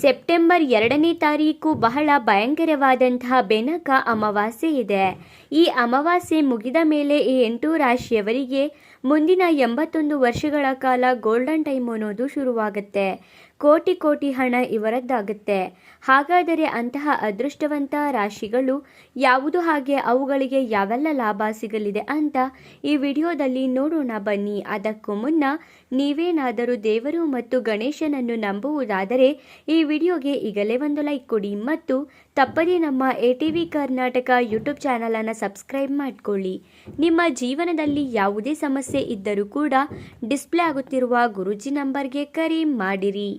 September ಎರಡನೇ ತಾರೀಕು ಬಹಳ ಭಯಂಕರವಾದಂತಹ ಬೆನಕ ಅಮಾವಾಸ್ಯೆ ಇದೆ. ಈ ಅಮಾವಾಸ್ಯೆ ಮುಗಿದ ಮೇಲೆ ಈ ಎಂಟು ರಾಶಿಯವರಿಗೆ ಮುಂದಿನ ಎಂಬತ್ತೊಂದು ವರ್ಷಗಳ ಕಾಲ ಗೋಲ್ಡನ್ ಟೈಮ್ ಅನ್ನೋದು ಶುರುವಾಗುತ್ತೆ. ಕೋಟಿ ಕೋಟಿ ಹಣ ಇವರದ್ದಾಗುತ್ತೆ. ಹಾಗಾದರೆ ಅಂತಹ ಅದೃಷ್ಟವಂತ ರಾಶಿಗಳು ಯಾವುದು ಹಾಗೆ ಅವುಗಳಿಗೆ ಯಾವೆಲ್ಲ ಲಾಭ ಸಿಗಲಿದೆ ಅಂತ ಈ ವಿಡಿಯೋದಲ್ಲಿ ನೋಡೋಣ ಬನ್ನಿ. ಅದಕ್ಕೂ ಮುನ್ನ ನೀವೇನಾದರೂ ದೇವರು ಮತ್ತು ಗಣೇಶನನ್ನು ನಂಬುವುದಾದರೆ ಈ ವಿಡಿಯೋಗೆ ಈಗಲೇ ಒಂದು ಲೈಕ್ ಕೊಡಿ ಮತ್ತು ತಪ್ಪದೇ ನಮ್ಮ A T V Karnataka YouTube ಚಾನಲನ್ನು ಸಬ್ಸ್ಕ್ರೈಬ್ ಮಾಡಿಕೊಳ್ಳಿ. ನಿಮ್ಮ ಜೀವನದಲ್ಲಿ ಯಾವುದೇ ಸಮಸ್ಯೆ ಇದ್ದರೂ ಕೂಡ ಡಿಸ್ಪ್ಲೇ ಆಗುತ್ತಿರುವ ಗುರುಜಿ ನಂಬರ್ಗೆ ಕರೆ ಮಾಡಿರಿ.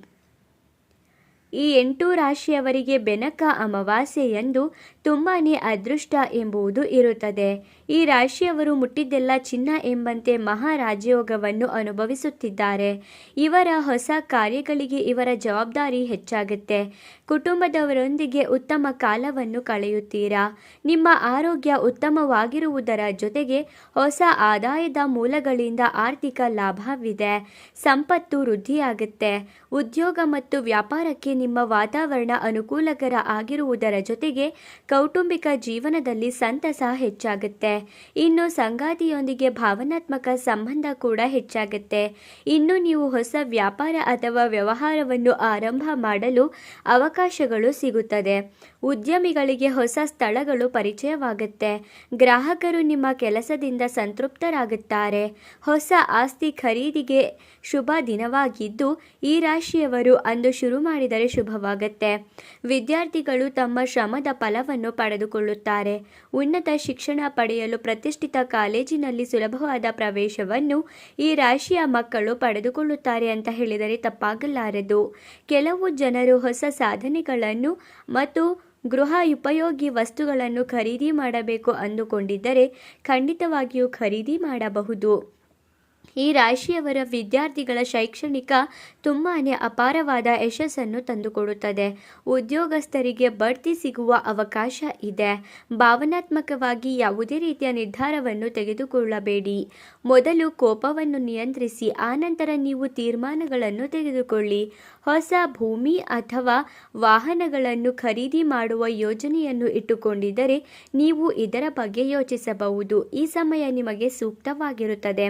ಈ ಎಂಟು ರಾಶಿಯವರಿಗೆ ಬೆನಕ ಅಮಾವಾಸ್ಯೆಯಂದು ತುಂಬಾ ಅದೃಷ್ಟ ಎಂಬುದು ಇರುತ್ತದೆ. ಈ ರಾಶಿಯವರು ಮುಟ್ಟಿದ್ದೆಲ್ಲ ಚಿನ್ನ ಎಂಬಂತೆ ಮಹಾರಾಜಯೋಗವನ್ನು ಅನುಭವಿಸುತ್ತಿದ್ದಾರೆ. ಇವರ ಹೊಸ ಕಾರ್ಯಗಳಿಗೆ ಇವರ ಜವಾಬ್ದಾರಿ ಹೆಚ್ಚಾಗುತ್ತೆ. ಕುಟುಂಬದವರೊಂದಿಗೆ ಉತ್ತಮ ಕಾಲವನ್ನು ಕಳೆಯುತ್ತೀರಾ? ನಿಮ್ಮ ಆರೋಗ್ಯ ಉತ್ತಮವಾಗಿರುವುದರ ಜೊತೆಗೆ ಹೊಸ ಆದಾಯದ ಮೂಲಗಳಿಂದ ಆರ್ಥಿಕ ಲಾಭವಿದೆ. ಸಂಪತ್ತು ವೃದ್ಧಿಯಾಗುತ್ತೆ. ಉದ್ಯೋಗ ಮತ್ತು ವ್ಯಾಪಾರಕ್ಕೆ ನಿಮ್ಮ ವಾತಾವರಣ ಅನುಕೂಲಕರ ಆಗಿರುವುದರ ಜೊತೆಗೆ ಕೌಟುಂಬಿಕ ಜೀವನದಲ್ಲಿ ಸಂತಸ ಹೆಚ್ಚಾಗುತ್ತೆ. ಇನ್ನು ಸಂಗಾತಿಯೊಂದಿಗೆ ಭಾವನಾತ್ಮಕ ಸಂಬಂಧ ಕೂಡ ಹೆಚ್ಚಾಗುತ್ತೆ. ಇನ್ನು ನೀವು ಹೊಸ ವ್ಯಾಪಾರ ಅಥವಾ ವ್ಯವಹಾರವನ್ನು ಆರಂಭ ಮಾಡಲು ಅವಕಾಶಗಳು ಸಿಗುತ್ತದೆ. ಉದ್ಯಮಿಗಳಿಗೆ ಹೊಸ ಸ್ಥಳಗಳು ಪರಿಚಯವಾಗುತ್ತೆ. ಗ್ರಾಹಕರು ನಿಮ್ಮ ಕೆಲಸದಿಂದ ಸಂತೃಪ್ತರಾಗುತ್ತಾರೆ. ಹೊಸ ಆಸ್ತಿ ಖರೀದಿಗೆ ಶುಭ ದಿನವಾಗಿದ್ದು, ಈ ರಾಶಿಯವರು ಅಂದು ಶುರು ಮಾಡಿದರೆ ಶುಭವಾಗುತ್ತೆ. ವಿದ್ಯಾರ್ಥಿಗಳು ತಮ್ಮ ಶ್ರಮದ ಫಲವನ್ನು ಪಡೆದುಕೊಳ್ಳುತ್ತಾರೆ. ಉನ್ನತ ಶಿಕ್ಷಣ ಪಡೆಯಲು ಪ್ರತಿಷ್ಠಿತ ಕಾಲೇಜಿನಲ್ಲಿ ಸುಲಭವಾದ ಪ್ರವೇಶವನ್ನು ಈ ರಾಶಿಯ ಮಕ್ಕಳು ಪಡೆದುಕೊಳ್ಳುತ್ತಾರೆ ಅಂತ ಹೇಳಿದರೆ ತಪ್ಪಾಗಲಾರದು. ಕೆಲವು ಜನರು ಹೊಸ ಸಾಧನೆಗಳನ್ನು ಮತ್ತು ಗೃಹ ಉಪಯೋಗಿ ವಸ್ತುಗಳನ್ನು ಖರೀದಿ ಮಾಡಬೇಕು ಅಂದುಕೊಂಡಿದ್ದರೆ ಖಂಡಿತವಾಗಿಯೂ ಖರೀದಿ ಮಾಡಬಹುದು. ಈ ರಾಶಿಯವರ ವಿದ್ಯಾರ್ಥಿಗಳ ಶೈಕ್ಷಣಿಕ ತುಂಬಾ ಅಪಾರವಾದ ಯಶಸ್ಸನ್ನು ತಂದುಕೊಡುತ್ತದೆ. ಉದ್ಯೋಗಸ್ಥರಿಗೆ ಬಡ್ತಿ ಸಿಗುವ ಅವಕಾಶ ಇದೆ. ಭಾವನಾತ್ಮಕವಾಗಿ ಯಾವುದೇ ರೀತಿಯ ನಿರ್ಧಾರವನ್ನು ತೆಗೆದುಕೊಳ್ಳಬೇಡಿ. ಮೊದಲು ಕೋಪವನ್ನು ನಿಯಂತ್ರಿಸಿ, ಆನಂತರ ನೀವು ತೀರ್ಮಾನಗಳನ್ನು ತೆಗೆದುಕೊಳ್ಳಿ. ಹೊಸ ಭೂಮಿ ಅಥವಾ ವಾಹನಗಳನ್ನು ಖರೀದಿ ಮಾಡುವ ಯೋಜನೆಯನ್ನು ಇಟ್ಟುಕೊಂಡಿದ್ದರೆ ನೀವು ಇದರ ಬಗ್ಗೆ ಯೋಚಿಸಬಹುದು. ಈ ಸಮಯ ನಿಮಗೆ ಸೂಕ್ತವಾಗಿರುತ್ತದೆ.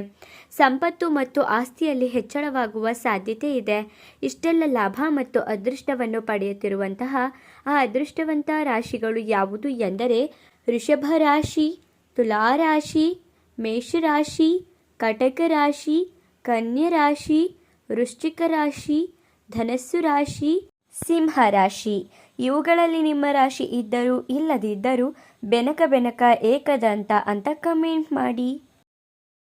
ಸಂಪತ್ತು ಮತ್ತು ಆಸ್ತಿಯಲ್ಲಿ ಹೆಚ್ಚಳವಾಗುವ ಸಾಧ್ಯತೆ ಇದೆ. ಇಷ್ಟೆಲ್ಲ ಲಾಭ ಮತ್ತು ಅದೃಷ್ಟವನ್ನು ಪಡೆಯುತ್ತಿರುವಂತಹ ಆ ಅದೃಷ್ಟವಂತ ರಾಶಿಗಳು ಯಾವುದು ಎಂದರೆ ಋಷಭ ರಾಶಿ ತುಲಾ ರಾಶಿ ಮೇಷರಾಶಿ, ಕಟಕ ರಾಶಿ, ಕನ್ಯಾ ರಾಶಿ, ವೃಶ್ಚಿಕ ರಾಶಿ, ಧನಸ್ಸು ರಾಶಿ, ಸಿಂಹ ರಾಶಿ. ಇವುಗಳಲ್ಲಿ ನಿಮ್ಮ ರಾಶಿ ಇದ್ದರೂ ಇಲ್ಲದಿದ್ದರೂ ಬೆನಕ ಬೆನಕ ಏಕದಂತ ಅಂತ ಕಮೆಂಟ್ ಮಾಡಿ.